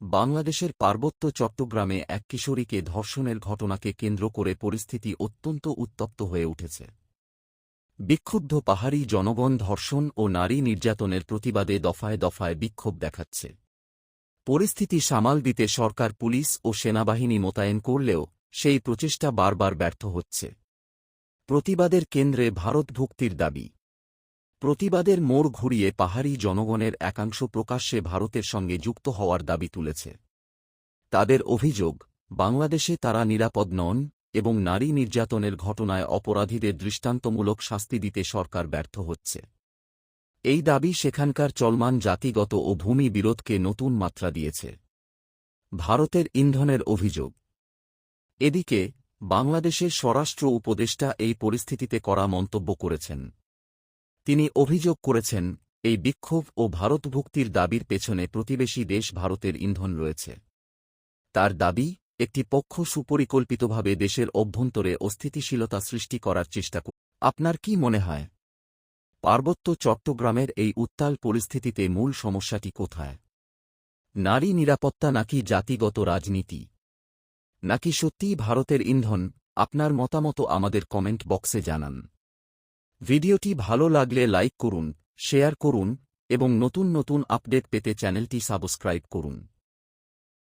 বাংলাদেশের পার্বত্য চট্টগ্রামে এক কিশোরীকে ধর্ষণের ঘটনাকে কেন্দ্র করে পরিস্থিতি অত্যন্ত উত্তপ্ত হয়ে উঠেছে। বিক্ষুব্ধ পাহাড়ি জনগণ ধর্ষণ ও নারী নির্যাতনের প্রতিবাদে দফায় দফায় বিক্ষোভ দেখাচ্ছে। পরিস্থিতি সামাল দিতে সরকার, পুলিশ ও সেনাবাহিনী মোতায়েন করলেও সেই প্রচেষ্টা বারবার ব্যর্থ হচ্ছে। প্রতিবাদের কেন্দ্রে ভারত ভারতভুক্তির দাবি। প্রতিবাদের মোড় ঘুরিয়ে পাহাড়ি জনগণের একাংশ প্রকাশ্যে ভারতের সঙ্গে যুক্ত হওয়ার দাবি তুলেছে। তাদের অভিযোগ, বাংলাদেশে তারা নিরাপদ নন এবং নারী নির্যাতনের ঘটনায় অপরাধীদের দৃষ্টান্তমূলক শাস্তি দিতে সরকার ব্যর্থ হচ্ছে। এই দাবি সেখানকার চলমান জাতিগত ও ভূমি বিরোধকে নতুন মাত্রা দিয়েছে। ভারতের ইন্ধনের অভিযোগ। এদিকে, বাংলাদেশের স্বরাষ্ট্র উপদেষ্টা এই পরিস্থিতিতে করা মন্তব্য করেছেন। তিনি অভিযোগ করেছেন, এই বিক্ষোভ ও ভারতভুক্তির দাবির পেছনে প্রতিবেশী দেশ ভারতের ইন্ধন রয়েছে। তার দাবি, একটি পক্ষ সুপরিকল্পিতভাবে দেশের অভ্যন্তরে অস্থিতিশীলতা সৃষ্টি করার চেষ্টা করে আপনার কি মনে হয়? পার্বত্য চট্টগ্রামের এই উত্তাল পরিস্থিতিতে মূল সমস্যাটি কোথায়? নারী নিরাপত্তা নাকি জাতিগত রাজনীতি? নাকি সত্যিই ভারতের ইন্ধন? আপনার মতামত আমাদের কমেন্ট বক্সে জানান। ভিডিওটি ভালো লাগলে লাইক করুন, শেয়ার করুন, এবং নতুন নতুন আপডেট পেতে চ্যানেলটি সাবস্ক্রাইব করুন।